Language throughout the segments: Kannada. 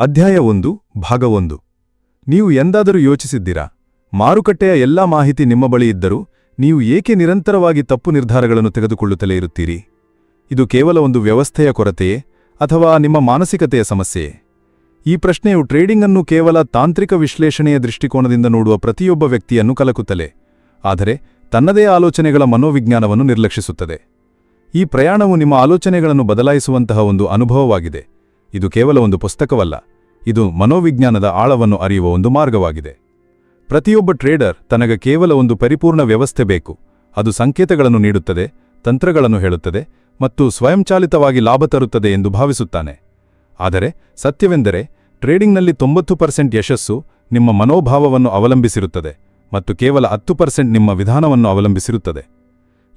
ಅಧ್ಯಾಯ ಒಂದು, ಭಾಗ ಒಂದು. ನೀವು ಎಂದಾದರೂ ಯೋಚಿಸಿದ್ದೀರಾ? ಮಾರುಕಟ್ಟೆಯ ಎಲ್ಲಾ ಮಾಹಿತಿ ನಿಮ್ಮ ಬಳಿ ಇದ್ದರೂ ನೀವು ಏಕೆ ನಿರಂತರವಾಗಿ ತಪ್ಪು ನಿರ್ಧಾರಗಳನ್ನು ತೆಗೆದುಕೊಳ್ಳುತ್ತಲೇ ಇರುತ್ತೀರಿ? ಇದು ಕೇವಲ ಒಂದು ವ್ಯವಸ್ಥೆಯ ಕೊರತೆಯೇ ಅಥವಾ ನಿಮ್ಮ ಮಾನಸಿಕತೆಯ ಸಮಸ್ಯೆಯೇ? ಈ ಪ್ರಶ್ನೆಯು ಟ್ರೇಡಿಂಗ್ ಅನ್ನು ಕೇವಲ ತಾಂತ್ರಿಕ ವಿಶ್ಲೇಷಣೆಯ ದೃಷ್ಟಿಕೋನದಿಂದ ನೋಡುವ ಪ್ರತಿಯೊಬ್ಬ ವ್ಯಕ್ತಿಯನ್ನು ಕಲಕುತ್ತಲೆ, ಆದರೆ ತನ್ನದೇ ಆಲೋಚನೆಗಳ ಮನೋವಿಜ್ಞಾನವನ್ನು ನಿರ್ಲಕ್ಷಿಸುತ್ತದೆ. ಈ ಪ್ರಯಾಣವು ನಿಮ್ಮ ಆಲೋಚನೆಗಳನ್ನು ಬದಲಾಯಿಸುವಂತಹ ಒಂದು ಅನುಭವವಾಗಿದೆ. ಇದು ಕೇವಲ ಒಂದು ಪುಸ್ತಕವಲ್ಲ, ಇದು ಮನೋವಿಜ್ಞಾನದ ಆಳವನ್ನು ಅರಿಯುವ ಒಂದು ಮಾರ್ಗವಾಗಿದೆ. ಪ್ರತಿಯೊಬ್ಬ ಟ್ರೇಡರ್ ತನಗೆ ಕೇವಲ ಒಂದು ಪರಿಪೂರ್ಣ ವ್ಯವಸ್ಥೆ ಬೇಕು, ಅದು ಸಂಕೇತಗಳನ್ನು ನೀಡುತ್ತದೆ, ತಂತ್ರಗಳನ್ನು ಹೇಳುತ್ತದೆ ಮತ್ತು ಸ್ವಯಂಚಾಲಿತವಾಗಿ ಲಾಭ ತರುತ್ತದೆ ಎಂದು ಭಾವಿಸುತ್ತಾನೆ. ಆದರೆ ಸತ್ಯವೆಂದರೆ ಟ್ರೇಡಿಂಗ್ನಲ್ಲಿ ತೊಂಬತ್ತು ಪರ್ಸೆಂಟ್ ಯಶಸ್ಸು ನಿಮ್ಮ ಮನೋಭಾವವನ್ನು ಅವಲಂಬಿಸಿರುತ್ತದೆ ಮತ್ತು ಕೇವಲ ಹತ್ತು ಪರ್ಸೆಂಟ್ ನಿಮ್ಮ ವಿಧಾನವನ್ನು ಅವಲಂಬಿಸಿರುತ್ತದೆ.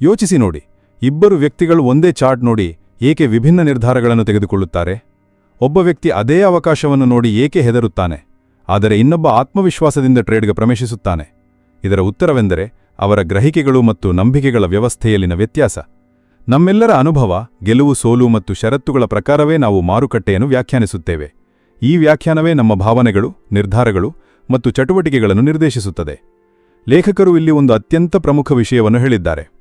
ಯೋಚಿಸಿ ನೋಡಿ, ಇಬ್ಬರು ವ್ಯಕ್ತಿಗಳು ಒಂದೇ ಚಾರ್ಟ್ ನೋಡಿ ಏಕೆ ವಿಭಿನ್ನ ನಿರ್ಧಾರಗಳನ್ನು ತೆಗೆದುಕೊಳ್ಳುತ್ತಾರೆ? ಒಬ್ಬ ವ್ಯಕ್ತಿ ಅದೇ ಅವಕಾಶವನ್ನು ನೋಡಿ ಏಕೆ ಹೆದರುತ್ತಾನೆ? ಆದರೆ ಇನ್ನೊಬ್ಬ ಆತ್ಮವಿಶ್ವಾಸದಿಂದ ಟ್ರೇಡ್ಗೆ ಪ್ರವೇಶಿಸುತ್ತಾನೆ. ಇದರ ಉತ್ತರವೆಂದರೆ, ಅವರ ಗ್ರಹಿಕೆಗಳು ಮತ್ತು ನಂಬಿಕೆಗಳ ವ್ಯವಸ್ಥೆಯಲ್ಲಿನ ವ್ಯತ್ಯಾಸ. ನಮ್ಮೆಲ್ಲರ ಅನುಭವ, ಗೆಲುವು, ಸೋಲು ಮತ್ತು ಷರತ್ತುಗಳ ಪ್ರಕಾರವೇ ನಾವು ಮಾರುಕಟ್ಟೆಯನ್ನು ವ್ಯಾಖ್ಯಾನಿಸುತ್ತೇವೆ. ಈ ವ್ಯಾಖ್ಯಾನವೇ ನಮ್ಮ ಭಾವನೆಗಳು, ನಿರ್ಧಾರಗಳು ಮತ್ತು ಚಟುವಟಿಕೆಗಳನ್ನು ನಿರ್ದೇಶಿಸುತ್ತದೆ. ಲೇಖಕರು ಇಲ್ಲಿ ಒಂದು ಅತ್ಯಂತ ಪ್ರಮುಖ ವಿಷಯವನ್ನು ಹೇಳಿದ್ದಾರೆ.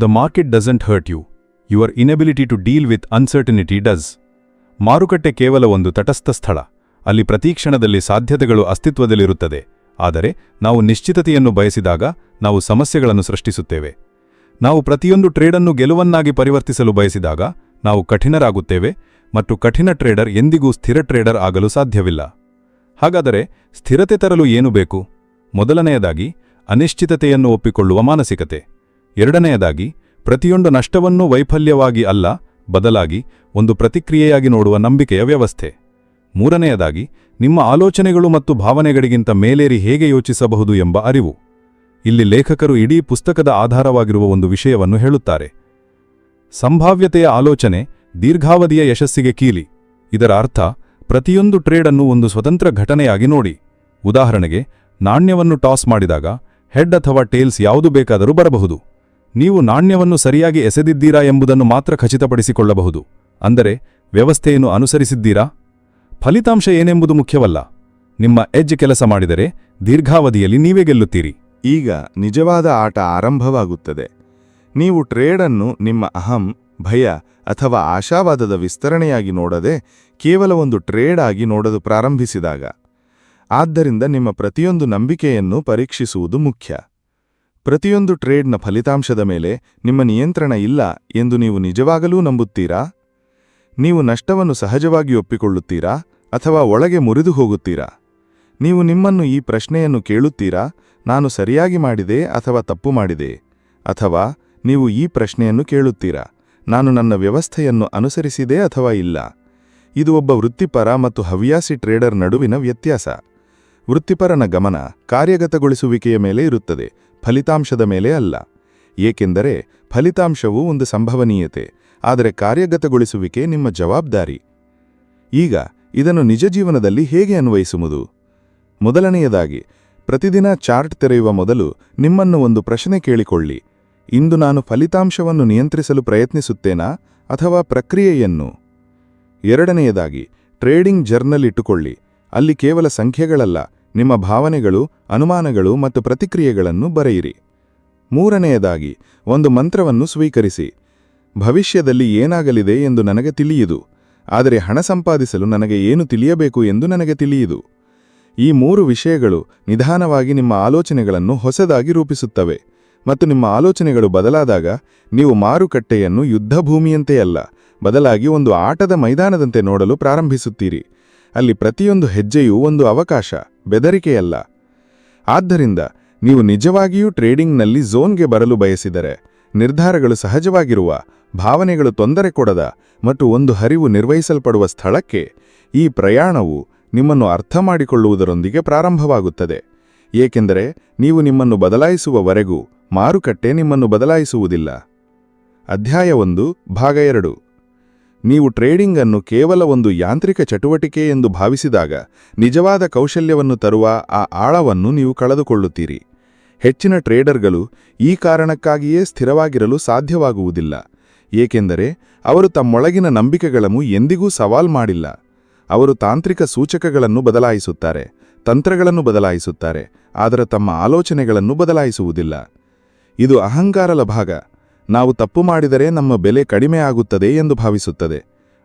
The market doesn't hurt you your inability to deal with uncertainty does ಮಾರುಕಟ್ಟೆ ಕೇವಲ ಒಂದು ತಟಸ್ಥ ಸ್ಥಳ. ಅಲ್ಲಿ ಪ್ರತೀಕ್ಷಣದಲ್ಲಿ ಸಾಧ್ಯತೆಗಳು ಅಸ್ತಿತ್ವದಲ್ಲಿರುತ್ತದೆ. ಆದರೆ ನಾವು ನಿಶ್ಚಿತತೆಯನ್ನು ಬಯಸಿದಾಗ ನಾವು ಸಮಸ್ಯೆಗಳನ್ನು ಸೃಷ್ಟಿಸುತ್ತೇವೆ. ನಾವು ಪ್ರತಿಯೊಂದು ಟ್ರೇಡನ್ನು ಗೆಲುವನ್ನಾಗಿ ಪರಿವರ್ತಿಸಲು ಬಯಸಿದಾಗ ನಾವು ಕಠಿಣರಾಗುತ್ತೇವೆ ಮತ್ತು ಕಠಿಣ ಟ್ರೇಡರ್ ಎಂದಿಗೂ ಸ್ಥಿರ ಟ್ರೇಡರ್ ಆಗಲು ಸಾಧ್ಯವಿಲ್ಲ. ಹಾಗಾದರೆ ಸ್ಥಿರತೆ ತರಲು ಏನು ಬೇಕು? ಮೊದಲನೆಯದಾಗಿ ಅನಿಶ್ಚಿತತೆಯನ್ನು ಒಪ್ಪಿಕೊಳ್ಳುವ ಮಾನಸಿಕತೆ. ಎರಡನೆಯದಾಗಿ ಪ್ರತಿಯೊಂದು ನಷ್ಟವನ್ನೂ ವೈಫಲ್ಯವಾಗಿ ಅಲ್ಲ ಬದಲಾಗಿ ಒಂದು ಪ್ರತಿಕ್ರಿಯೆಯಾಗಿ ನೋಡುವ ನಂಬಿಕೆಯ ವ್ಯವಸ್ಥೆ. ಮೂರನೆಯದಾಗಿ, ನಿಮ್ಮ ಆಲೋಚನೆಗಳು ಮತ್ತು ಭಾವನೆಗಳಿಗಿಂತ ಮೇಲೇರಿ ಹೇಗೆ ಯೋಚಿಸಬಹುದು ಎಂಬ ಅರಿವು. ಇಲ್ಲಿ ಲೇಖಕರು ಇಡೀ ಪುಸ್ತಕದ ಆಧಾರವಾಗಿರುವ ಒಂದು ವಿಷಯವನ್ನು ಹೇಳುತ್ತಾರೆ. ಸಂಭಾವ್ಯತೆಯ ಆಲೋಚನೆ ದೀರ್ಘಾವಧಿಯ ಯಶಸ್ಸಿಗೆ ಕೀಲಿ. ಇದರ ಅರ್ಥ, ಪ್ರತಿಯೊಂದು ಟ್ರೇಡನ್ನು ಒಂದು ಸ್ವತಂತ್ರ ಘಟನೆಯಾಗಿ ನೋಡಿ. ಉದಾಹರಣೆಗೆ, ನಾಣ್ಯವನ್ನು ಟಾಸ್ ಮಾಡಿದಾಗ, ಹೆಡ್ ಅಥವಾ ಟೇಲ್ಸ್ ಯಾವುದು ಬೇಕಾದರೂ ಬರಬಹುದು. ನೀವು ನಾಣ್ಯವನ್ನು ಸರಿಯಾಗಿ ಎಸೆದಿದ್ದೀರಾ ಎಂಬುದನ್ನು ಮಾತ್ರ ಖಚಿತಪಡಿಸಿಕೊಳ್ಳಬಹುದು. ಅಂದರೆ, ವ್ಯವಸ್ಥೆಯನ್ನು ಅನುಸರಿಸಿದ್ದೀರಾ? ಫಲಿತಾಂಶ ಏನೆಂಬುದು ಮುಖ್ಯವಲ್ಲ. ನಿಮ್ಮ ಎಜ್ ಕೆಲಸ ಮಾಡಿದರೆ, ದೀರ್ಘಾವಧಿಯಲ್ಲಿ ನೀವೇ ಗೆಲ್ಲುತ್ತೀರಿ. ಈಗ ನಿಜವಾದ ಆಟ ಆರಂಭವಾಗುತ್ತದೆ. ನೀವು ಟ್ರೇಡನ್ನು ನಿಮ್ಮ ಅಹಂ, ಭಯ ಅಥವಾ ಆಶಾವಾದದ ವಿಸ್ತರಣೆಯಾಗಿ ನೋಡದೆ ಕೇವಲ ಒಂದು ಟ್ರೇಡ್ ಆಗಿ ನೋಡಲು ಪ್ರಾರಂಭಿಸಿದಾಗ, ಆದ್ದರಿಂದ ನಿಮ್ಮ ಪ್ರತಿಯೊಂದು ನಂಬಿಕೆಯನ್ನು ಪರೀಕ್ಷಿಸುವುದು ಮುಖ್ಯ. ಪ್ರತಿಯೊಂದು ಟ್ರೇಡ್ನ ಫಲಿತಾಂಶದ ಮೇಲೆ ನಿಮ್ಮ ನಿಯಂತ್ರಣ ಇಲ್ಲ ಎಂದು ನೀವು ನಿಜವಾಗಲೂ ನಂಬುತ್ತೀರಾ? ನೀವು ನಷ್ಟವನ್ನು ಸಹಜವಾಗಿ ಒಪ್ಪಿಕೊಳ್ಳುತ್ತೀರಾ ಅಥವಾ ಒಳಗೆ ಮುರಿದು ಹೋಗುತ್ತೀರಾ? ನೀವು ನಿಮ್ಮನ್ನು ಈ ಪ್ರಶ್ನೆಯನ್ನು ಕೇಳುತ್ತೀರಾ, ನಾನು ಸರಿಯಾಗಿ ಮಾಡಿದೆ ಅಥವಾ ತಪ್ಪು ಮಾಡಿದೆ? ಅಥವಾ ನೀವು ಈ ಪ್ರಶ್ನೆಯನ್ನು ಕೇಳುತ್ತೀರಾ, ನಾನು ನನ್ನ ವ್ಯವಸ್ಥೆಯನ್ನು ಅನುಸರಿಸಿದೆ ಅಥವಾ ಇಲ್ಲ? ಇದು ಒಬ್ಬ ವೃತ್ತಿಪರ ಮತ್ತು ಹವ್ಯಾಸಿ ಟ್ರೇಡರ್ ನಡುವಿನ ವ್ಯತ್ಯಾಸ. ವೃತ್ತಿಪರನ ಗಮನ ಕಾರ್ಯಗತಗೊಳಿಸುವಿಕೆಯ ಮೇಲೆ ಇರುತ್ತದೆ. ಫಲಿತಾಂಶದ ಮೇಲೆ ಅಲ್ಲ. ಏಕೆಂದರೆ ಫಲಿತಾಂಶವು ಒಂದು ಸಂಭವನೀಯತೆ, ಆದರೆ ಕಾರ್ಯಗತಗೊಳಿಸುವಿಕೆ ನಿಮ್ಮ ಜವಾಬ್ದಾರಿ. ಈಗ ಇದನ್ನು ನಿಜ ಜೀವನದಲ್ಲಿ ಹೇಗೆ ಅನ್ವಯಿಸುವುದು? ಮೊದಲನೆಯದಾಗಿ, ಪ್ರತಿದಿನ ಚಾರ್ಟ್ ತೆರೆಯುವ ಮೊದಲು ನಿಮ್ಮನ್ನು ಒಂದು ಪ್ರಶ್ನೆ ಕೇಳಿಕೊಳ್ಳಿ. ಇಂದು ನಾನು ಫಲಿತಾಂಶವನ್ನು ನಿಯಂತ್ರಿಸಲು ಪ್ರಯತ್ನಿಸುತ್ತೇನಾ ಅಥವಾ ಪ್ರಕ್ರಿಯೆಯನ್ನು? ಎರಡನೆಯದಾಗಿ, ಟ್ರೇಡಿಂಗ್ ಜರ್ನಲ್ ಇಟ್ಟುಕೊಳ್ಳಿ. ಅಲ್ಲಿ ಕೇವಲ ಸಂಖ್ಯೆಗಳಲ್ಲ ನಿಮ್ಮ ಭಾವನೆಗಳು, ಅನುಮಾನಗಳು ಮತ್ತು ಪ್ರತಿಕ್ರಿಯೆಗಳನ್ನು ಬರೆಯಿರಿ. ಮೂರನೆಯದಾಗಿ, ಒಂದು ಮಂತ್ರವನ್ನು ಸ್ವೀಕರಿಸಿ. ಭವಿಷ್ಯದಲ್ಲಿ ಏನಾಗಲಿದೆ ಎಂದು ನನಗೆ ತಿಳಿಯುದು ಆದರೆ ಹಣ ಸಂಪಾದಿಸಲು ನನಗೆ ಏನು ತಿಳಿಯಬೇಕು ಎಂದು ನನಗೆ ತಿಳಿಯುದು ಈ ಮೂರು ವಿಷಯಗಳು ನಿಧಾನವಾಗಿ ನಿಮ್ಮ ಆಲೋಚನೆಗಳನ್ನು ಹೊಸದಾಗಿ ರೂಪಿಸುತ್ತವೆ ಮತ್ತು ನಿಮ್ಮ ಆಲೋಚನೆಗಳು ಬದಲಾದಾಗ ನೀವು ಮಾರುಕಟ್ಟೆಯನ್ನು ಯುದ್ಧಭೂಮಿಯಂತೆಯಲ್ಲ, ಬದಲಾಗಿ ಒಂದು ಆಟದ ಮೈದಾನದಂತೆ ನೋಡಲು ಪ್ರಾರಂಭಿಸುತ್ತೀರಿ. ಅಲ್ಲಿ ಪ್ರತಿಯೊಂದು ಹೆಜ್ಜೆಯೂ ಒಂದು ಅವಕಾಶ, ಬೆದರಿಕೆಯಲ್ಲ. ಆದ್ದರಿಂದ ನೀವು ನಿಜವಾಗಿಯೂ ಟ್ರೇಡಿಂಗ್ನಲ್ಲಿ ಝೋನ್ಗೆ ಬರಲು ಬಯಸಿದರೆ, ನಿರ್ಧಾರಗಳು ಸಹಜವಾಗಿರುವ, ಭಾವನೆಗಳು ತೊಂದರೆ ಕೊಡದ ಮತ್ತು ಒಂದು ಹರಿವು ನಿರ್ವಹಿಸಲ್ಪಡುವ ಸ್ಥಳಕ್ಕೆ ಈ ಪ್ರಯಾಣವು ನಿಮ್ಮನ್ನು ಅರ್ಥ ಮಾಡಿಕೊಳ್ಳುವುದರೊಂದಿಗೆ ಪ್ರಾರಂಭವಾಗುತ್ತದೆ. ಏಕೆಂದರೆ ನೀವು ನಿಮ್ಮನ್ನು ಬದಲಾಯಿಸುವವರೆಗೂ ಮಾರುಕಟ್ಟೆ ನಿಮ್ಮನ್ನು ಬದಲಾಯಿಸುವುದಿಲ್ಲ. ಅಧ್ಯಾಯ ಒಂದು, ಭಾಗ ಎರಡು. ನೀವು ಟ್ರೇಡಿಂಗ್ ಅನ್ನು ಕೇವಲ ಒಂದು ಯಾಂತ್ರಿಕ ಚಟುವಟಿಕೆ ಎಂದು ಭಾವಿಸಿದಾಗ ನಿಜವಾದ ಕೌಶಲ್ಯವನ್ನು ತರುವ ಆ ಆಳವನ್ನು ನೀವು ಕಳೆದುಕೊಳ್ಳುತ್ತೀರಿ. ಹೆಚ್ಚಿನ ಟ್ರೇಡರ್ಗಳು ಈ ಕಾರಣಕ್ಕಾಗಿಯೇ ಸ್ಥಿರವಾಗಿರಲು ಸಾಧ್ಯವಾಗುವುದಿಲ್ಲ. ಏಕೆಂದರೆ ಅವರು ತಮ್ಮೊಳಗಿನ ನಂಬಿಕೆಗಳನ್ನು ಎಂದಿಗೂ ಸವಾಲ್ ಮಾಡಿಲ್ಲ. ಅವರು ತಾಂತ್ರಿಕ ಸೂಚಕಗಳನ್ನು ಬದಲಾಯಿಸುತ್ತಾರೆ, ತಂತ್ರಗಳನ್ನು ಬದಲಾಯಿಸುತ್ತಾರೆ, ಆದರೆ ತಮ್ಮ ಆಲೋಚನೆಗಳನ್ನು ಬದಲಾಯಿಸುವುದಿಲ್ಲ. ಇದು ಅಹಂಕಾರಲ ಭಾಗ. ನಾವು ತಪ್ಪು ಮಾಡಿದರೆ ನಮ್ಮ ಬೆಲೆ ಕಡಿಮೆ ಆಗುತ್ತದೆ ಎಂದು ಭಾವಿಸುತ್ತದೆ.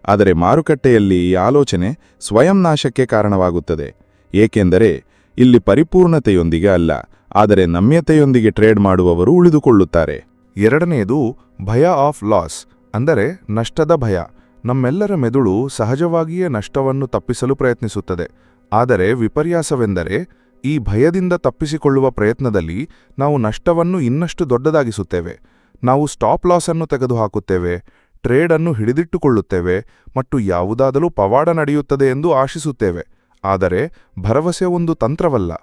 ಆದರೆ ಮಾರುಕಟ್ಟೆಯಲ್ಲಿ ಈ ಆಲೋಚನೆ ಸ್ವಯಂ ನಾಶಕ್ಕೆ ಕಾರಣವಾಗುತ್ತದೆ. ಏಕೆಂದರೆ ಇಲ್ಲಿ ಪರಿಪೂರ್ಣತೆಯೊಂದಿಗೆ ಅಲ್ಲ, ಆದರೆ ನಮ್ಯತೆಯೊಂದಿಗೆ ಟ್ರೇಡ್ ಮಾಡುವವರು ಉಳಿದುಕೊಳ್ಳುತ್ತಾರೆ. ಎರಡನೆಯದು ಭಯ ಆಫ್ ಲಾಸ್, ಅಂದರೆ ನಷ್ಟದ ಭಯ. ನಮ್ಮೆಲ್ಲರ ಮೆದುಳು ಸಹಜವಾಗಿಯೇ ನಷ್ಟವನ್ನು ತಪ್ಪಿಸಲು ಪ್ರಯತ್ನಿಸುತ್ತದೆ. ಆದರೆ ವಿಪರ್ಯಾಸವೆಂದರೆ ಈ ಭಯದಿಂದ ತಪ್ಪಿಸಿಕೊಳ್ಳುವ ಪ್ರಯತ್ನದಲ್ಲಿ ನಾವು ನಷ್ಟವನ್ನು ಇನ್ನಷ್ಟು ದೊಡ್ಡದಾಗಿಸುತ್ತೇವೆ. ನಾವು ಸ್ಟಾಪ್ ಲಾಸ್ ಅನ್ನು ತೆಗೆದುಹಾಕುತ್ತೇವೆ ಟ್ರೇಡ್ ಅನ್ನು ಹಿಡಿದಿಟ್ಟುಕೊಳ್ಳುತ್ತೇವೆ ಮತ್ತು ಯಾವುದಾದರೂ ಪವಾಡ ನಡೆಯುತ್ತದೆ ಎಂದು ಆಶಿಸುತ್ತೇವೆ. ಆದರೆ ಭರವಸೆ ಒಂದು ತಂತ್ರವಲ್ಲ.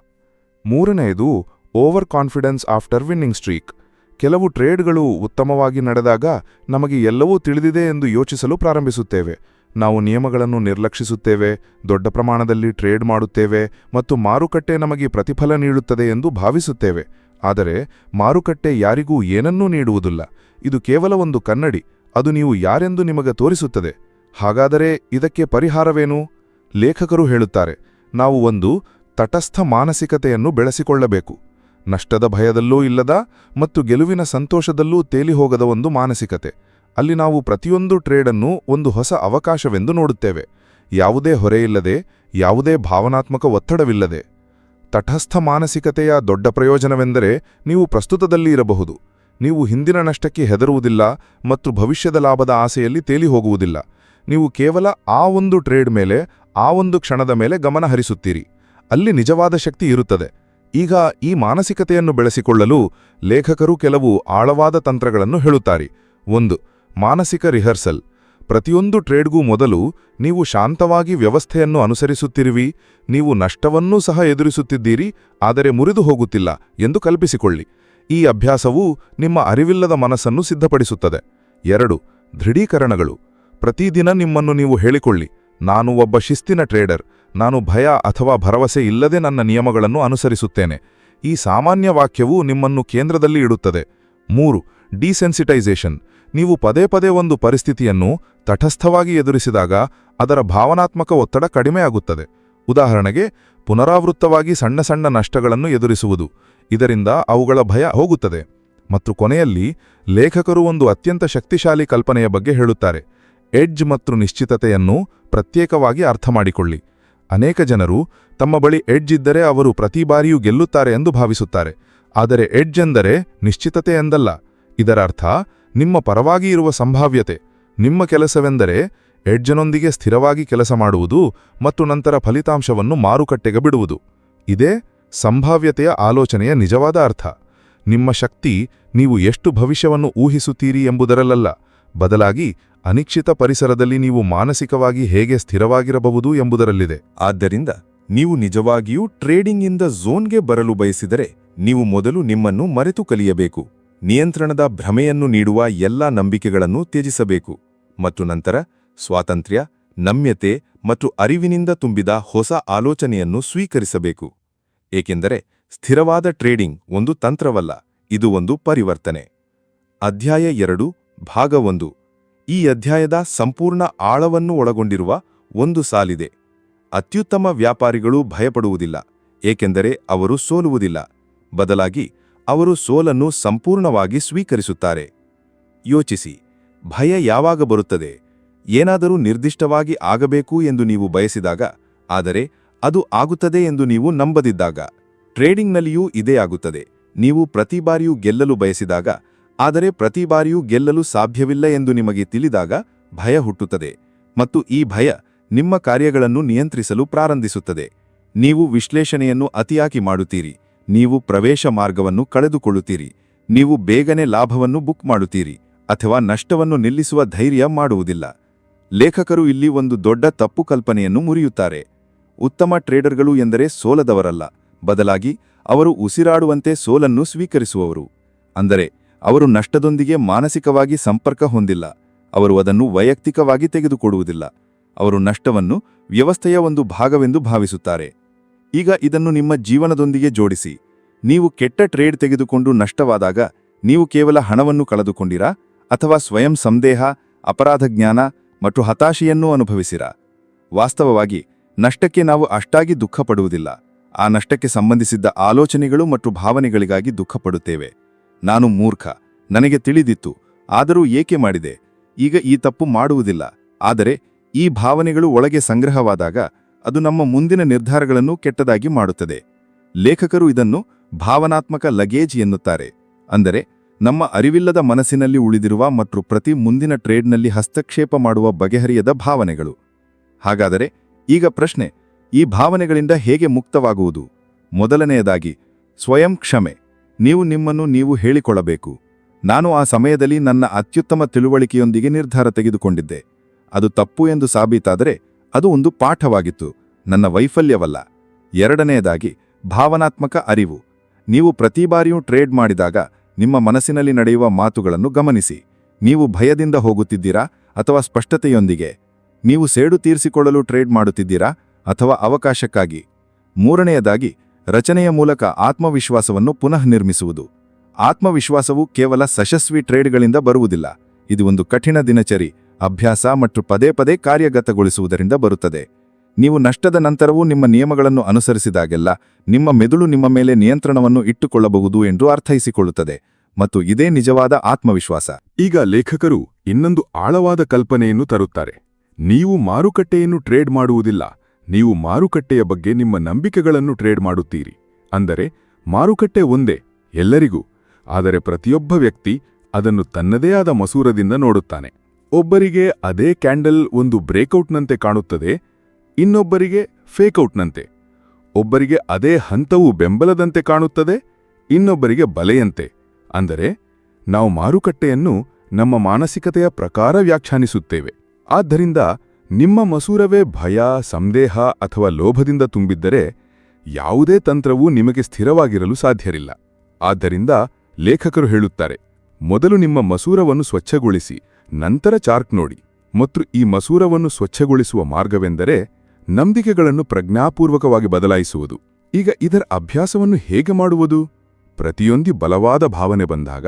ಮೂರನೆಯದು over confidence after winning streak ಕೆಲವು ಟ್ರೇಡ್ಗಳು ಉತ್ತಮವಾಗಿ ನಡೆದಾಗ ನಮಗೆ ಎಲ್ಲವೂ ತಿಳಿದಿದೆ ಎಂದು ಯೋಚಿಸಲು ಪ್ರಾರಂಭಿಸುತ್ತೇವೆ. ನಾವು ನಿಯಮಗಳನ್ನು ನಿರ್ಲಕ್ಷಿಸುತ್ತೇವೆ, ದೊಡ್ಡ ಪ್ರಮಾಣದಲ್ಲಿ ಟ್ರೇಡ್ ಮಾಡುತ್ತೇವೆ ಮತ್ತು ಮಾರುಕಟ್ಟೆ ನಮಗೆ ಪ್ರತಿಫಲ ನೀಡುತ್ತದೆ ಎಂದು ಭಾವಿಸುತ್ತೇವೆ. ಆದರೆ ಮಾರುಕಟ್ಟೆ ಯಾರಿಗೂ ಏನನ್ನೂ ನೀಡುವುದಿಲ್ಲ. ಇದು ಕೇವಲ ಒಂದು ಕನ್ನಡಿ, ಅದು ನೀವು ಯಾರೆಂದು ನಿಮಗೆ ತೋರಿಸುತ್ತದೆ. ಹಾಗಾದರೆ ಇದಕ್ಕೆ ಪರಿಹಾರವೇನು? ಲೇಖಕರು ಹೇಳುತ್ತಾರೆ, ನಾವು ಒಂದು ತಟಸ್ಥ ಮಾನಸಿಕತೆಯನ್ನು ಬೆಳೆಸಿಕೊಳ್ಳಬೇಕು. ನಷ್ಟದ ಭಯದಲ್ಲೂ ಇಲ್ಲದ ಮತ್ತು ಗೆಲುವಿನ ಸಂತೋಷದಲ್ಲೂ ತೇಲಿಹೋಗದ ಒಂದು ಮಾನಸಿಕತೆ. ಅಲ್ಲಿ ನಾವು ಪ್ರತಿಯೊಂದು ಟ್ರೇಡನ್ನು ಒಂದು ಹೊಸ ಅವಕಾಶವೆಂದು ನೋಡುತ್ತೇವೆ. ಯಾವುದೇ ಹೊರೆಯಿಲ್ಲದೆ, ಯಾವುದೇ ಭಾವನಾತ್ಮಕ ಒತ್ತಡವಿಲ್ಲದೆ. ತಟಸ್ಥ ಮಾನಸಿಕತೆಯ ದೊಡ್ಡ ಪ್ರಯೋಜನವೆಂದರೆ ನೀವು ಪ್ರಸ್ತುತದಲ್ಲಿ ಇರಬಹುದು. ನೀವು ಹಿಂದಿನ ನಷ್ಟಕ್ಕೆ ಹೆದರುವುದಿಲ್ಲ ಮತ್ತು ಭವಿಷ್ಯದ ಲಾಭದ ಆಸೆಯಲ್ಲಿ ತೇಲಿ ಹೋಗುವುದಿಲ್ಲ. ನೀವು ಕೇವಲ ಆ ಒಂದು ಟ್ರೇಡ್ ಮೇಲೆ, ಆ ಒಂದು ಕ್ಷಣದ ಮೇಲೆ ಗಮನ ಹರಿಸುತ್ತೀರಿ. ಅಲ್ಲಿ ನಿಜವಾದ ಶಕ್ತಿ ಇರುತ್ತದೆ. ಈಗ ಈ ಮಾನಸಿಕತೆಯನ್ನು ಬೆಳೆಸಿಕೊಳ್ಳಲು ಲೇಖಕರು ಕೆಲವು ಆಳವಾದ ತಂತ್ರಗಳನ್ನು ಹೇಳುತ್ತಾರೆ. ಒಂದು, ಮಾನಸಿಕ ರಿಹರ್ಸಲ್. ಪ್ರತಿಯೊಂದು ಟ್ರೇಡ್ಗೂ ಮೊದಲು ನೀವು ಶಾಂತವಾಗಿ ವ್ಯವಸ್ಥೆಯನ್ನು ಅನುಸರಿಸುತ್ತಿರುವಿ, ನೀವು ನಷ್ಟವನ್ನೂ ಸಹ ಎದುರಿಸುತ್ತಿದ್ದೀರಿ, ಆದರೆ ಮುರಿದು ಹೋಗುತ್ತಿಲ್ಲ ಎಂದು ಕಲ್ಪಿಸಿಕೊಳ್ಳಿ. ಈ ಅಭ್ಯಾಸವು ನಿಮ್ಮ ಅರಿವಿಲ್ಲದ ಮನಸ್ಸನ್ನು ಸಿದ್ಧಪಡಿಸುತ್ತದೆ. ಎರಡು, ದೃಢೀಕರಣಗಳು. ಪ್ರತಿದಿನ ನಿಮ್ಮನ್ನು ನೀವು ಹೇಳಿಕೊಳ್ಳಿ, ನಾನು ಒಬ್ಬ ಶಿಸ್ತಿನ ಟ್ರೇಡರ್, ನಾನು ಭಯ ಅಥವಾ ಭರವಸೆ ಇಲ್ಲದೆ ನನ್ನ ನಿಯಮಗಳನ್ನು ಅನುಸರಿಸುತ್ತೇನೆ. ಈ ಸಾಮಾನ್ಯ ವಾಕ್ಯವು ನಿಮ್ಮನ್ನು ಕೇಂದ್ರದಲ್ಲಿ ಇಡುತ್ತದೆ. ಮೂರು, ಡಿಸೆನ್ಸಿಟೈಸೇಷನ್. ನೀವು ಪದೇ ಪದೇ ಒಂದು ಪರಿಸ್ಥಿತಿಯನ್ನು ತಟಸ್ಥವಾಗಿ ಎದುರಿಸಿದಾಗ ಅದರ ಭಾವನಾತ್ಮಕ ಒತ್ತಡ ಕಡಿಮೆಯಾಗುತ್ತದೆ. ಉದಾಹರಣೆಗೆ, ಪುನರಾವೃತ್ತವಾಗಿ ಸಣ್ಣ ಸಣ್ಣ ನಷ್ಟಗಳನ್ನು ಎದುರಿಸುವುದು, ಇದರಿಂದ ಅವುಗಳ ಭಯ ಹೋಗುತ್ತದೆ. ಮತ್ತು ಕೊನೆಯಲ್ಲಿ, ಲೇಖಕರು ಒಂದು ಅತ್ಯಂತ ಶಕ್ತಿಶಾಲಿ ಕಲ್ಪನೆಯ ಬಗ್ಗೆ ಹೇಳುತ್ತಾರೆ. ಎಡ್ಜ್ ಮತ್ತು ನಿಶ್ಚಿತತೆಯನ್ನು ಪ್ರತ್ಯೇಕವಾಗಿ ಅರ್ಥಮಾಡಿಕೊಳ್ಳಿ. ಅನೇಕ ಜನರು ತಮ್ಮ ಬಳಿ ಎಡ್ಜ್ ಇದ್ದರೆ ಅವರು ಪ್ರತಿ ಬಾರಿಯೂ ಗೆಲ್ಲುತ್ತಾರೆ ಎಂದು ಭಾವಿಸುತ್ತಾರೆ. ಆದರೆ ಎಡ್ಜ್ ಎಂದರೆ ನಿಶ್ಚಿತತೆ ಎಂದಲ್ಲ. ಇದರ ಅರ್ಥ ನಿಮ್ಮ ಪರವಾಗಿ ಇರುವ ಸಂಭಾವ್ಯತೆ, ನಿಮ್ಮ ಕೆಲಸವೆಂದರೆ ಎಡ್ಜನೊಂದಿಗೆ ಸ್ಥಿರವಾಗಿ ಕೆಲಸ ಮಾಡುವುದು ಮತ್ತು ನಂತರ ಫಲಿತಾಂಶವನ್ನು ಮಾರುಕಟ್ಟೆಗೆ ಬಿಡುವುದು. ಇದೇ ಸಂಭಾವ್ಯತೆಯ ಆಲೋಚನೆಯ ನಿಜವಾದ ಅರ್ಥ. ನಿಮ್ಮ ಶಕ್ತಿ, ನೀವು ಎಷ್ಟು ಭವಿಷ್ಯವನ್ನು ಊಹಿಸುತ್ತೀರಿ ಎಂಬುದರಲ್ಲ ಬದಲಾಗಿ ಅನಿಶ್ಚಿತ ಪರಿಸರದಲ್ಲಿ ನೀವು ಮಾನಸಿಕವಾಗಿ ಹೇಗೆ ಸ್ಥಿರವಾಗಿರಬಹುದು ಎಂಬುದರಲ್ಲಿದೆ. ಆದ್ದರಿಂದ ನೀವು ನಿಜವಾಗಿಯೂ ಟ್ರೇಡಿಂಗ್ ಇಂದ ಝೋನ್ಗೆ ಬರಲು ಬಯಸಿದರೆ, ನೀವು ಮೊದಲು ನಿಮ್ಮನ್ನು ಮರೆತು ಕಲಿಯಬೇಕು. ನಿಯಂತ್ರಣದ ಭ್ರಮೆಯನ್ನು ನೀಡುವ ಎಲ್ಲಾ ನಂಬಿಕೆಗಳನ್ನು ತ್ಯಜಿಸಬೇಕು ಮತ್ತು ನಂತರ ಸ್ವಾತಂತ್ರ್ಯ, ನಮ್ಯತೆ ಮತ್ತು ಅರಿವಿನಿಂದ ತುಂಬಿದ ಹೊಸ ಆಲೋಚನೆಯನ್ನು ಸ್ವೀಕರಿಸಬೇಕು. ಏಕೆಂದರೆ ಸ್ಥಿರವಾದ ಟ್ರೇಡಿಂಗ್ ಒಂದು ತಂತ್ರವಲ್ಲ, ಇದು ಒಂದು ಪರಿವರ್ತನೆ. ಅಧ್ಯಾಯ ಎರಡು, ಭಾಗ ಒಂದು. ಈ ಅಧ್ಯಾಯದ ಸಂಪೂರ್ಣ ಆಳವನ್ನು ಒಳಗೊಂಡಿರುವ ಒಂದು ಸಾಲಿದೆ. ಅತ್ಯುತ್ತಮ ವ್ಯಾಪಾರಿಗಳು ಭಯಪಡುವುದಿಲ್ಲ, ಏಕೆಂದರೆ ಅವರು ಸೋಲುವುದಿಲ್ಲ. ಬದಲಾಗಿ ಅವರು ಸೋಲನ್ನು ಸಂಪೂರ್ಣವಾಗಿ ಸ್ವೀಕರಿಸುತ್ತಾರೆ. ಯೋಚಿಸಿ, ಭಯ ಯಾವಾಗ ಬರುತ್ತದೆ? ಏನಾದರೂ ನಿರ್ದಿಷ್ಟವಾಗಿ ಆಗಬೇಕು ಎಂದು ನೀವು ಬಯಸಿದಾಗ, ಆದರೆ ಅದು ಆಗುತ್ತದೆ ಎಂದು ನೀವು ನಂಬದಿದ್ದಾಗ, ಟ್ರೇಡಿಂಗ್ನಲ್ಲಿಯೂ ಇದೇ ಆಗುತ್ತದೆ. ನೀವು ಪ್ರತಿ ಬಾರಿಯೂ ಗೆಲ್ಲಲು ಬಯಸಿದಾಗ, ಆದರೆ ಪ್ರತಿ ಬಾರಿಯೂ ಗೆಲ್ಲಲು ಸಾಧ್ಯವಿಲ್ಲ ಎಂದು ನಿಮಗೆ ತಿಳಿದಾಗ, ಭಯ ಹುಟ್ಟುತ್ತದೆ. ಮತ್ತು ಈ ಭಯ ನಿಮ್ಮ ಕಾರ್ಯಗಳನ್ನು ನಿಯಂತ್ರಿಸಲು ಪ್ರಾರಂಭಿಸುತ್ತದೆ. ನೀವು ವಿಶ್ಲೇಷಣೆಯನ್ನು ಅತಿಯಾಗಿ ಮಾಡುತ್ತೀರಿ. ನೀವು ಪ್ರವೇಶ ಮಾರ್ಗವನ್ನು ಕಳೆದುಕೊಳ್ಳುತ್ತೀರಿ. ನೀವು ಬೇಗನೆ ಲಾಭವನ್ನು ಬುಕ್ ಮಾಡುತ್ತೀರಿ ಅಥವಾ ನಷ್ಟವನ್ನು ನಿಲ್ಲಿಸುವ ಧೈರ್ಯ ಮಾಡುವುದಿಲ್ಲ. ಲೇಖಕರು ಇಲ್ಲಿ ಒಂದು ದೊಡ್ಡ ತಪ್ಪು ಕಲ್ಪನೆಯನ್ನು ಮುರಿಯುತ್ತಾರೆ. ಉತ್ತಮ ಟ್ರೇಡರ್ಗಳು ಎಂದರೆ ಸೋಲದವರಲ್ಲ. ಬದಲಾಗಿ ಅವರು ಉಸಿರಾಡುವಂತೆ ಸೋಲನ್ನು ಸ್ವೀಕರಿಸುವವರು. ಅಂದರೆ ಅವರು ನಷ್ಟದೊಂದಿಗೆ ಮಾನಸಿಕವಾಗಿ ಸಂಪರ್ಕ ಹೊಂದಿಲ್ಲ. ಅವರು ಅದನ್ನು ವೈಯಕ್ತಿಕವಾಗಿ ತೆಗೆದುಕೊಡುವುದಿಲ್ಲ. ಅವರು ನಷ್ಟವನ್ನು ವ್ಯವಸ್ಥೆಯ ಒಂದು ಭಾಗವೆಂದು ಭಾವಿಸುತ್ತಾರೆ. ಈಗ ಇದನ್ನು ನಿಮ್ಮ ಜೀವನದೊಂದಿಗೆ ಜೋಡಿಸಿ. ನೀವು ಕೆಟ್ಟ ಟ್ರೇಡ್ ತೆಗೆದುಕೊಂಡು ನಷ್ಟವಾದಾಗ ನೀವು ಕೇವಲ ಹಣವನ್ನು ಕಳೆದುಕೊಂಡಿರಾ ಅಥವಾ ಸ್ವಯಂ ಸಂದೇಹ, ಅಪರಾಧ ಜ್ಞಾನ ಮತ್ತು ಹತಾಶೆಯನ್ನೂ ಅನುಭವಿಸಿರಾ? ವಾಸ್ತವವಾಗಿ ನಷ್ಟಕ್ಕೆ ನಾವು ಅಷ್ಟಾಗಿ ದುಃಖಪಡುವುದಿಲ್ಲ. ಆ ನಷ್ಟಕ್ಕೆ ಸಂಬಂಧಿಸಿದ್ದ ಆಲೋಚನೆಗಳು ಮತ್ತು ಭಾವನೆಗಳಿಗಾಗಿ ದುಃಖಪಡುತ್ತೇವೆ. ನಾನು ಮೂರ್ಖ, ನನಗೆ ತಿಳಿದಿತ್ತು, ಆದರೂ ಏಕೆ ಮಾಡಿದೆ? ಈಗ ಈ ತಪ್ಪು ಮಾಡುವುದಿಲ್ಲ. ಆದರೆ ಈ ಭಾವನೆಗಳು ಒಳಗೆ ಸಂಗ್ರಹವಾದಾಗ ಅದು ನಮ್ಮ ಮುಂದಿನ ನಿರ್ಧಾರಗಳನ್ನು ಕೆಟ್ಟದಾಗಿ ಮಾಡುತ್ತದೆ. ಲೇಖಕರು ಇದನ್ನು ಭಾವನಾತ್ಮಕ ಲಗೇಜ್ ಎನ್ನುತ್ತಾರೆ. ಅಂದರೆ ನಮ್ಮ ಅರಿವಿಲ್ಲದ ಮನಸ್ಸಿನಲ್ಲಿ ಉಳಿದಿರುವ ಮತ್ತು ಪ್ರತಿ ಮುಂದಿನ ಟ್ರೇಡ್ನಲ್ಲಿ ಹಸ್ತಕ್ಷೇಪ ಮಾಡುವ ಬಗೆಹರಿಯದ ಭಾವನೆಗಳು. ಹಾಗಾದರೆ ಈಗ ಪ್ರಶ್ನೆ, ಈ ಭಾವನೆಗಳಿಂದ ಹೇಗೆ ಮುಕ್ತವಾಗುವುದು? ಮೊದಲನೆಯದಾಗಿ, ಸ್ವಯಂ ಕ್ಷಮೆ. ನೀವು ನಿಮ್ಮನ್ನು ನೀವು ಹೇಳಿಕೊಳ್ಳಬೇಕು. ನಾನು ಆ ಸಮಯದಲ್ಲಿ ನನ್ನ ಅತ್ಯುತ್ತಮ ತಿಳುವಳಿಕೆಯೊಂದಿಗೆ ನಿರ್ಧಾರ ತೆಗೆದುಕೊಂಡಿದ್ದೆ. ಅದು ತಪ್ಪು ಎಂದು ಸಾಬೀತಾದರೆ ಅದು ಒಂದು ಪಾಠವಾಗಿತ್ತು. ನನ್ನ ವೈಫಲ್ಯವಲ್ಲ. ಎರಡನೆಯದಾಗಿ, ಭಾವನಾತ್ಮಕ ಅರಿವು. ನೀವು ಪ್ರತಿ ಬಾರಿಯೂ ಟ್ರೇಡ್ ಮಾಡಿದಾಗ, ನಿಮ್ಮ ಮನಸ್ಸಿನಲ್ಲಿ ನಡೆಯುವ ಮಾತುಗಳನ್ನು ಗಮನಿಸಿ. ನೀವು ಭಯದಿಂದ ಹೋಗುತ್ತಿದ್ದೀರಾ, ಅಥವಾ ಸ್ಪಷ್ಟತೆಯೊಂದಿಗೆ? ನೀವು ಸೇಡು ತೀರಿಸಿಕೊಳ್ಳಲು ಟ್ರೇಡ್ ಮಾಡುತ್ತಿದ್ದೀರಾ, ಅಥವಾ ಅವಕಾಶಕ್ಕಾಗಿ? ಮೂರನೆಯದಾಗಿ, ರಚನೆಯ ಮೂಲಕ ಆತ್ಮವಿಶ್ವಾಸವನ್ನು ಪುನಃ ನಿರ್ಮಿಸುವುದು. ಆತ್ಮವಿಶ್ವಾಸವು ಕೇವಲ ಸಶಸ್ವಿ ಟ್ರೇಡ್ಗಳಿಂದ ಬರುವುದಿಲ್ಲ. ಇದು ಒಂದು ಕಠಿಣ ದಿನಚರಿ. ಅಭ್ಯಾಸ ಮತ್ತು ಪದೇ ಪದೇ ಕಾರ್ಯಗತಗೊಳಿಸುವುದರಿಂದ ಬರುತ್ತದೆ. ನೀವು ನಷ್ಟದ ನಂತರವೂ ನಿಮ್ಮ ನಿಯಮಗಳನ್ನು ಅನುಸರಿಸಿದಾಗೆಲ್ಲ ನಿಮ್ಮ ಮೆದುಳು ನಿಮ್ಮ ಮೇಲೆ ನಿಯಂತ್ರಣವನ್ನು ಇಟ್ಟುಕೊಳ್ಳಬಹುದು ಎಂದು ಅರ್ಥೈಸಿಕೊಳ್ಳುತ್ತದೆ ಮತ್ತು ಇದೇ ನಿಜವಾದ ಆತ್ಮವಿಶ್ವಾಸ. ಈಗ ಲೇಖಕರು ಇನ್ನೊಂದು ಆಳವಾದ ಕಲ್ಪನೆಯನ್ನು ತರುತ್ತಾರೆ. ನೀವು ಮಾರುಕಟ್ಟೆಯನ್ನು ಟ್ರೇಡ್ ಮಾಡುವುದಿಲ್ಲ, ನೀವು ಮಾರುಕಟ್ಟೆಯ ಬಗ್ಗೆ ನಿಮ್ಮ ನಂಬಿಕೆಗಳನ್ನು ಟ್ರೇಡ್ ಮಾಡುತ್ತೀರಿ. ಅಂದರೆ, ಮಾರುಕಟ್ಟೆ ಒಂದೇ, ಎಲ್ಲರಿಗೂ, ಆದರೆ ಪ್ರತಿಯೊಬ್ಬ ವ್ಯಕ್ತಿ ಅದನ್ನು ತನ್ನದೇ ಆದ ಮಸೂರದಿಂದ ನೋಡುತ್ತಾನೆ. ಒಬ್ಬರಿಗೆ ಅದೇ ಕ್ಯಾಂಡಲ್ ಒಂದು ಬ್ರೇಕೌಟ್ನಂತೆ ಕಾಣುತ್ತದೆ, ಇನ್ನೊಬ್ಬರಿಗೆ ಫೇಕೌಟ್ನಂತೆ ಒಬ್ಬರಿಗೆ ಅದೇ ಹಂತವು ಬೆಂಬಲದಂತೆ ಕಾಣುತ್ತದೆ, ಇನ್ನೊಬ್ಬರಿಗೆ ಬಲೆಯಂತೆ. ಅಂದರೆ, ನಾವು ಮಾರುಕಟ್ಟೆಯನ್ನು ನಮ್ಮ ಮಾನಸಿಕತೆಯ ಪ್ರಕಾರ ವ್ಯಾಖ್ಯಾನಿಸುತ್ತೇವೆ. ಆದ್ದರಿಂದ, ನಿಮ್ಮ ಮಸೂರವೇ ಭಯ, ಸಂದೇಹ ಅಥವಾ ಲೋಭದಿಂದ ತುಂಬಿದ್ದರೆ, ಯಾವುದೇ ತಂತ್ರವೂ ನಿಮಗೆ ಸ್ಥಿರವಾಗಿರಲು ಸಾಧ್ಯರಿಲ್ಲ. ಆದ್ದರಿಂದ, ಲೇಖಕರು ಹೇಳುತ್ತಾರೆ, ಮೊದಲು ನಿಮ್ಮ ಮಸೂರವನ್ನು ಸ್ವಚ್ಛಗೊಳಿಸಿ ನಂತರ ಚಾರ್ಟ್ ನೋಡಿ ಮತ್ತು ಈ ಮಸೂರವನ್ನು ಸ್ವಚ್ಛಗೊಳಿಸುವ ಮಾರ್ಗವೆಂದರೆ ನಂಬಿಕೆಗಳನ್ನು ಪ್ರಜ್ಞಾಪೂರ್ವಕವಾಗಿ ಬದಲಾಯಿಸುವುದು. ಈಗ ಇದರ ಅಭ್ಯಾಸವನ್ನು ಹೇಗೆ ಮಾಡುವುದು? ಪ್ರತಿಯೊಂದು ಬಲವಾದ ಭಾವನೆ ಬಂದಾಗ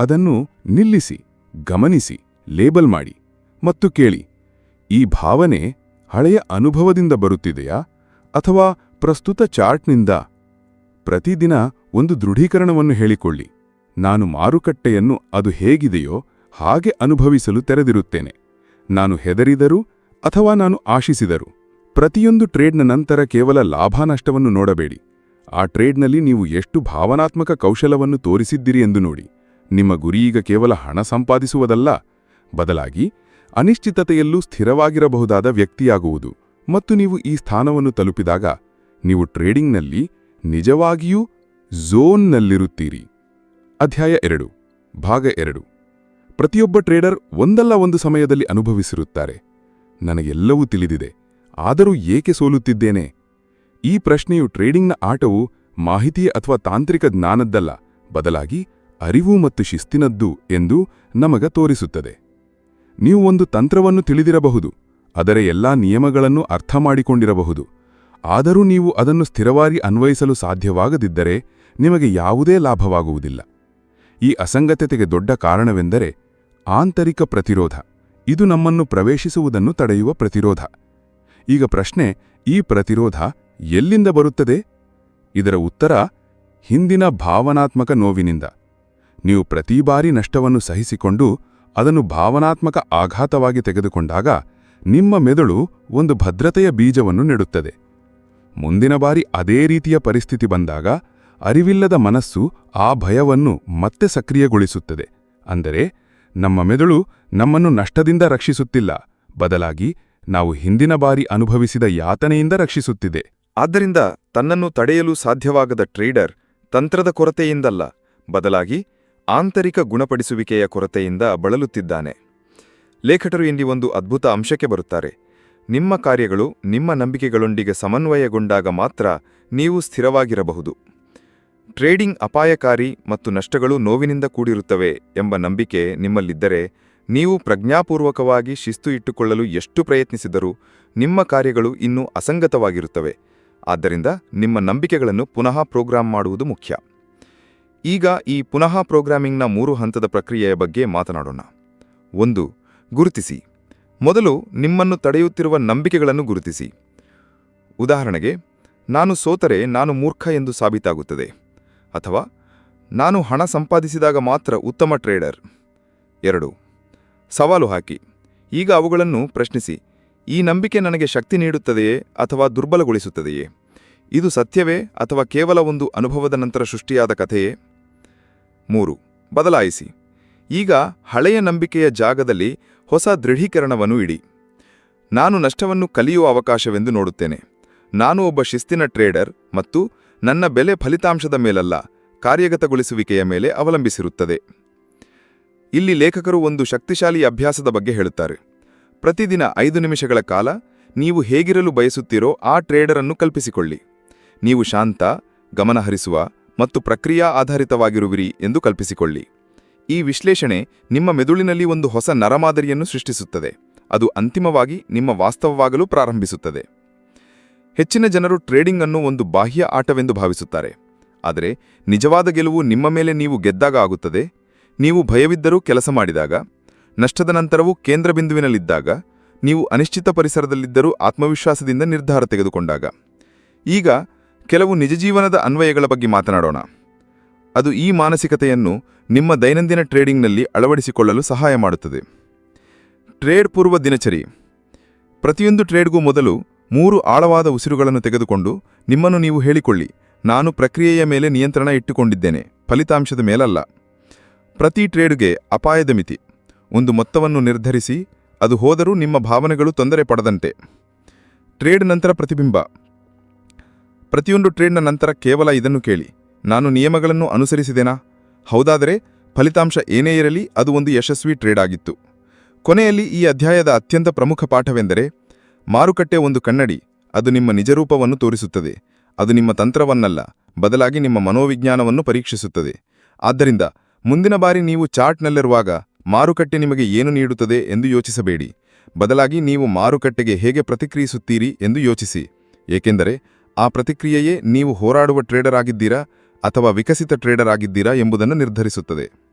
ಅದನ್ನು ನಿಲ್ಲಿಸಿ, ಗಮನಿಸಿ, ಲೇಬಲ್ ಮಾಡಿ ಮತ್ತು ಕೇಳಿ, ಈ ಭಾವನೆ ಹಳೆಯ ಅನುಭವದಿಂದ ಬರುತ್ತಿದೆಯಾ ಅಥವಾ ಪ್ರಸ್ತುತ ಚಾರ್ಟ್ನಿಂದ? ಪ್ರತಿದಿನ ಒಂದು ದೃಢೀಕರಣವನ್ನು ಹೇಳಿಕೊಳ್ಳಿ. ನಾನು ಮಾರುಕಟ್ಟೆಯನ್ನು ಅದು ಹೇಗಿದೆಯೋ ಹಾಗೆ ಅನುಭವಿಸಲು ತೆರೆದಿರುತ್ತೇನೆ. ನಾನು ಹೆದರಿದರೂ ಅಥವಾ ನಾನು ಆಶಿಸಿದರು ಪ್ರತಿಯೊಂದು ಟ್ರೇಡ್ನ ನಂತರ ಕೇವಲ ಲಾಭ ನಷ್ಟವನ್ನು ನೋಡಬೇಡಿ. ಆ ಟ್ರೇಡ್ನಲ್ಲಿ ನೀವು ಎಷ್ಟು ಭಾವನಾತ್ಮಕ ಕೌಶಲವನ್ನು ತೋರಿಸಿದ್ದೀರಿ ಎಂದು ನೋಡಿ. ನಿಮ್ಮ ಗುರಿ ಈಗ ಕೇವಲ ಹಣ ಸಂಪಾದಿಸುವುದಲ್ಲ, ಬದಲಾಗಿ ಅನಿಶ್ಚಿತತೆಯಲ್ಲೂ ಸ್ಥಿರವಾಗಿರಬಹುದಾದ ವ್ಯಕ್ತಿಯಾಗುವುದು. ಮತ್ತು ನೀವು ಈ ಸ್ಥಾನವನ್ನು ತಲುಪಿದಾಗ ನೀವು ಟ್ರೇಡಿಂಗ್ನಲ್ಲಿ ನಿಜವಾಗಿಯೂ ಝೋನ್ನಲ್ಲಿರುತ್ತೀರಿ. ಅಧ್ಯಾಯ ಎರಡು, ಭಾಗ ಎರಡು. ಪ್ರತಿಯೊಬ್ಬ ಟ್ರೇಡರ್ ಒಂದಲ್ಲ ಒಂದು ಸಮಯದಲ್ಲಿ ಅನುಭವಿಸಿರುತ್ತಾರೆ. ನನಗೆಲ್ಲವೂ ತಿಳಿದಿದೆ. ಆದರೂ ಏಕೆ ಸೋಲುತ್ತಿದ್ದೇನೆ? ಈ ಪ್ರಶ್ನೆಯು ಟ್ರೇಡಿಂಗ್ನ ಆಟವು ಮಾಹಿತಿ ಅಥವಾ ತಾಂತ್ರಿಕ ಜ್ಞಾನದ್ದಲ್ಲ, ಬದಲಾಗಿ ಅರಿವು ಮತ್ತು ಶಿಸ್ತಿನದ್ದು ಎಂದು ನಮಗ ತೋರಿಸುತ್ತದೆ. ನೀವು ಒಂದು ತಂತ್ರವನ್ನು ತಿಳಿದಿರಬಹುದು, ಅದರ ಎಲ್ಲಾ ನಿಯಮಗಳನ್ನು ಅರ್ಥ ಮಾಡಿಕೊಂಡಿರಬಹುದು. ಆದರೂ ನೀವು ಅದನ್ನು ಸ್ಥಿರವಾಗಿ ಅನ್ವಯಿಸಲು ಸಾಧ್ಯವಾಗದಿದ್ದರೆ ನಿಮಗೆ ಯಾವುದೇ ಲಾಭವಾಗುವುದಿಲ್ಲ. ಈ ಅಸಂಗತತೆಗೆ ದೊಡ್ಡ ಕಾರಣವೆಂದರೆ ಆಂತರಿಕ ಪ್ರತಿರೋಧ. ಇದು ನಮ್ಮನ್ನು ಪ್ರವೇಶಿಸುವುದನ್ನು ತಡೆಯುವ ಪ್ರತಿರೋಧ. ಈಗ ಪ್ರಶ್ನೆ, ಈ ಪ್ರತಿರೋಧ ಎಲ್ಲಿಂದ ಬರುತ್ತದೆ? ಇದರ ಉತ್ತರ, ಹಿಂದಿನ ಭಾವನಾತ್ಮಕ ನೋವಿನಿಂದ. ನೀವು ಪ್ರತಿ ಬಾರಿ ನಷ್ಟವನ್ನು ಸಹಿಸಿಕೊಂಡು ಅದನ್ನು ಭಾವನಾತ್ಮಕ ಆಘಾತವಾಗಿ ತೆಗೆದುಕೊಂಡಾಗ ನಿಮ್ಮ ಮೆದುಳು ಒಂದು ಭದ್ರತೆಯ ಬೀಜವನ್ನು ನೆಡುತ್ತದೆ. ಮುಂದಿನ ಬಾರಿ ಅದೇ ರೀತಿಯ ಪರಿಸ್ಥಿತಿ ಬಂದಾಗ ಅರಿವಿಲ್ಲದ ಮನಸ್ಸು ಆ ಭಯವನ್ನು ಮತ್ತೆ ಸಕ್ರಿಯಗೊಳಿಸುತ್ತದೆ. ಅಂದರೆ ನಮ್ಮ ಮೆದುಳು ನಮ್ಮನ್ನು ನಷ್ಟದಿಂದ ರಕ್ಷಿಸುತ್ತಿಲ್ಲ. ಬದಲಾಗಿ ನಾವು ಹಿಂದಿನ ಬಾರಿ ಅನುಭವಿಸಿದ ಯಾತನೆಯಿಂದ ರಕ್ಷಿಸುತ್ತಿದೆ. ಆದ್ದರಿಂದ ತನ್ನನ್ನು ತಡೆಯಲು ಸಾಧ್ಯವಾಗದ ಟ್ರೇಡರ್ ತಂತ್ರದ ಕೊರತೆಯಿಂದಲ್ಲ, ಬದಲಾಗಿ ಆಂತರಿಕ ಗುಣಪಡಿಸುವಿಕೆಯ ಕೊರತೆಯಿಂದ ಬಳಲುತ್ತಿದ್ದಾನೆ. ಲೇಖಕರು ಇಲ್ಲಿ ಒಂದು ಅದ್ಭುತ ಅಂಶಕ್ಕೆ ಬರುತ್ತಾರೆ. ನಿಮ್ಮ ಕಾರ್ಯಗಳು ನಿಮ್ಮ ನಂಬಿಕೆಗಳೊಂದಿಗೆ ಸಮನ್ವಯಗೊಂಡಾಗ ಮಾತ್ರ ನೀವು ಸ್ಥಿರವಾಗಿರಬಹುದು. ಟ್ರೇಡಿಂಗ್ ಅಪಾಯಕಾರಿ ಮತ್ತು ನಷ್ಟಗಳು ನೋವಿನಿಂದ ಕೂಡಿರುತ್ತವೆ ಎಂಬ ನಂಬಿಕೆ ನಿಮ್ಮಲ್ಲಿದ್ದರೆ ನೀವು ಪ್ರಜ್ಞಾಪೂರ್ವಕವಾಗಿ ಶಿಸ್ತು ಇಟ್ಟುಕೊಳ್ಳಲು ಎಷ್ಟು ಪ್ರಯತ್ನಿಸಿದರೂ ನಿಮ್ಮ ಕಾರ್ಯಗಳು ಇನ್ನೂ ಅಸಂಗತವಾಗಿರುತ್ತವೆ. ಆದ್ದರಿಂದ ನಿಮ್ಮ ನಂಬಿಕೆಗಳನ್ನು ಪುನಃ ಪ್ರೋಗ್ರಾಂ ಮಾಡುವುದು ಮುಖ್ಯ. ಈಗ ಈ ಪುನಃ ಪ್ರೋಗ್ರಾಮಿಂಗ್ನ ಮೂರು ಹಂತದ ಪ್ರಕ್ರಿಯೆಯ ಬಗ್ಗೆ ಮಾತನಾಡೋಣ. ಒಂದು, ಗುರುತಿಸಿ. ಮೊದಲು ನಿಮ್ಮನ್ನು ತಡೆಯುತ್ತಿರುವ ನಂಬಿಕೆಗಳನ್ನು ಗುರುತಿಸಿ. ಉದಾಹರಣೆಗೆ, ನಾನು ಸೋತರೆ ನಾನು ಮೂರ್ಖ ಎಂದು ಸಾಬೀತಾಗುತ್ತದೆ. ಅಥವಾ ನಾನು ಹಣ ಸಂಪಾದಿಸಿದಾಗ ಮಾತ್ರ ಉತ್ತಮ ಟ್ರೇಡರ್. ಎರಡು, ಸವಾಲು ಹಾಕಿ. ಈಗ ಅವುಗಳನ್ನು ಪ್ರಶ್ನಿಸಿ. ಈ ನಂಬಿಕೆ ನನಗೆ ಶಕ್ತಿ ನೀಡುತ್ತದೆಯೇ ಅಥವಾ ದುರ್ಬಲಗೊಳಿಸುತ್ತದೆಯೇ? ಇದು ಸತ್ಯವೇ ಅಥವಾ ಕೇವಲ ಒಂದು ಅನುಭವದ ನಂತರ ಸೃಷ್ಟಿಯಾದ ಕಥೆಯೇ? ಮೂರು, ಬದಲಾಯಿಸಿ. ಈಗ ಹಳೆಯ ನಂಬಿಕೆಯ ಜಾಗದಲ್ಲಿ ಹೊಸ ದೃಢೀಕರಣವನ್ನು ಇಡಿ. ನಾನು ನಷ್ಟವನ್ನು ಕಲಿಯುವ ಅವಕಾಶವೆಂದು ನೋಡುತ್ತೇನೆ. ನಾನು ಒಬ್ಬ ಶಿಸ್ತಿನ ಟ್ರೇಡರ್ ಮತ್ತು ನನ್ನ ಬೆಲೆ ಫಲಿತಾಂಶದ ಮೇಲಲ್ಲ, ಕಾರ್ಯಗತಗೊಳಿಸುವಿಕೆಯ ಮೇಲೆ ಅವಲಂಬಿಸಿರುತ್ತದೆ. ಇಲ್ಲಿ ಲೇಖಕರು ಒಂದು ಶಕ್ತಿಶಾಲಿ ಅಭ್ಯಾಸದ ಬಗ್ಗೆ ಹೇಳುತ್ತಾರೆ. ಪ್ರತಿದಿನ ಐದು ನಿಮಿಷಗಳ ಕಾಲ ನೀವು ಹೇಗಿರಲು ಬಯಸುತ್ತೀರೋ ಆ ಟ್ರೇಡರ್ ಅನ್ನು ಕಲ್ಪಿಸಿಕೊಳ್ಳಿ. ನೀವು ಶಾಂತ, ಗಮನಹರಿಸುವ ಮತ್ತು ಪ್ರಕ್ರಿಯಾ ಆಧಾರಿತವಾಗಿರುವಿರಿ ಎಂದು ಕಲ್ಪಿಸಿಕೊಳ್ಳಿ. ಈ ವಿಶ್ಲೇಷಣೆ ನಿಮ್ಮ ಮೆದುಳಿನಲ್ಲಿ ಒಂದು ಹೊಸ ನರಮಾದರಿಯನ್ನು ಸೃಷ್ಟಿಸುತ್ತದೆ. ಅದು ಅಂತಿಮವಾಗಿ ನಿಮ್ಮ ವಾಸ್ತವವಾಗಲು ಪ್ರಾರಂಭಿಸುತ್ತದೆ. ಹೆಚ್ಚಿನ ಜನರು ಟ್ರೇಡಿಂಗ್ ಅನ್ನು ಒಂದು ಬಾಹ್ಯ ಆಟವೆಂದು ಭಾವಿಸುತ್ತಾರೆ. ಆದರೆ ನಿಜವಾದ ಗೆಲುವು ನಿಮ್ಮ ಮೇಲೆ ನೀವು ಗೆದ್ದಾಗ ಆಗುತ್ತದೆ. ನೀವು ಭಯವಿದ್ದರೂ ಕೆಲಸ ಮಾಡಿದಾಗ, ನಷ್ಟದ ನಂತರವೂ ಕೇಂದ್ರ ಬಿಂದುವಿನಲ್ಲಿದ್ದಾಗ, ನೀವು ಅನಿಶ್ಚಿತ ಪರಿಸರದಲ್ಲಿದ್ದರೂ ಆತ್ಮವಿಶ್ವಾಸದಿಂದ ನಿರ್ಧಾರ ತೆಗೆದುಕೊಂಡಾಗ. ಈಗ ಕೆಲವು ನಿಜ ಜೀವನದ ಅನ್ವಯಗಳ ಬಗ್ಗೆ ಮಾತನಾಡೋಣ. ಅದು ಈ ಮಾನಸಿಕತೆಯನ್ನು ನಿಮ್ಮ ದೈನಂದಿನ ಟ್ರೇಡಿಂಗ್ನಲ್ಲಿ ಅಳವಡಿಸಿಕೊಳ್ಳಲು ಸಹಾಯ ಮಾಡುತ್ತದೆ. ಟ್ರೇಡ್ ಪೂರ್ವ ದಿನಚರಿ. ಪ್ರತಿಯೊಂದು ಟ್ರೇಡ್ಗೂ ಮೊದಲು ಮೂರು ಆಳವಾದ ಉಸಿರುಗಳನ್ನು ತೆಗೆದುಕೊಂಡು ನಿಮ್ಮನ್ನು ನೀವು ಹೇಳಿಕೊಳ್ಳಿ, ನಾನು ಪ್ರಕ್ರಿಯೆಯ ಮೇಲೆ ನಿಯಂತ್ರಣ ಇಟ್ಟುಕೊಂಡಿದ್ದೇನೆ, ಫಲಿತಾಂಶದ ಮೇಲಲ್ಲ. ಪ್ರತಿ ಟ್ರೇಡ್ಗೆ ಅಪಾಯದ ಮಿತಿ. ಒಂದು ಮೊತ್ತವನ್ನು ನಿರ್ಧರಿಸಿ, ಅದು ಹೋದರೂ ನಿಮ್ಮ ಭಾವನೆಗಳು ತೊಂದರೆ ಪಡದಂತೆ. ಟ್ರೇಡ್ ನಂತರ ಪ್ರತಿಬಿಂಬ. ಪ್ರತಿಯೊಂದು ಟ್ರೇಡ್ನ ನಂತರ ಕೇವಲ ಇದನ್ನು ಕೇಳಿ, ನಾನು ನಿಯಮಗಳನ್ನು ಅನುಸರಿಸಿದೆನಾ? ಹೌದಾದರೆ, ಫಲಿತಾಂಶ ಏನೇ ಇರಲಿ, ಅದು ಒಂದು ಯಶಸ್ವಿ ಟ್ರೇಡ್ ಆಗಿತ್ತು. ಕೊನೆಯಲ್ಲಿ ಈ ಅಧ್ಯಾಯದ ಅತ್ಯಂತ ಪ್ರಮುಖ ಪಾಠವೆಂದರೆ ಮಾರುಕಟ್ಟೆ ಒಂದು ಕನ್ನಡಿ, ಅದು ನಿಮ್ಮ ನಿಜರೂಪವನ್ನು ತೋರಿಸುತ್ತದೆ. ಅದು ನಿಮ್ಮ ತಂತ್ರವನ್ನಲ್ಲ, ಬದಲಾಗಿ ನಿಮ್ಮ ಮನೋವಿಜ್ಞಾನವನ್ನು ಪರೀಕ್ಷಿಸುತ್ತದೆ. ಆದ್ದರಿಂದ, ಮುಂದಿನ ಬಾರಿ ನೀವು ಚಾರ್ಟ್ನಲ್ಲಿರುವಾಗ, ಮಾರುಕಟ್ಟೆ ನಿಮಗೆ ಏನು ನೀಡುತ್ತದೆ ಎಂದು ಯೋಚಿಸಬೇಡಿ. ಬದಲಾಗಿ ನೀವು ಮಾರುಕಟ್ಟೆಗೆ ಹೇಗೆ ಪ್ರತಿಕ್ರಿಯಿಸುತ್ತೀರಿ ಎಂದು ಯೋಚಿಸಿ. ಏಕೆಂದರೆ, ಆ ಪ್ರತಿಕ್ರಿಯೆಯೇ ನೀವು ಹೋರಾಡುವ ಟ್ರೇಡರ್ ಆಗಿದ್ದೀರಾ ಅಥವಾ ವಿಕಸಿತ ಟ್ರೇಡರ್ ಆಗಿದ್ದೀರಾ ಎಂಬುದನ್ನು ನಿರ್ಧರಿಸುತ್ತದೆ.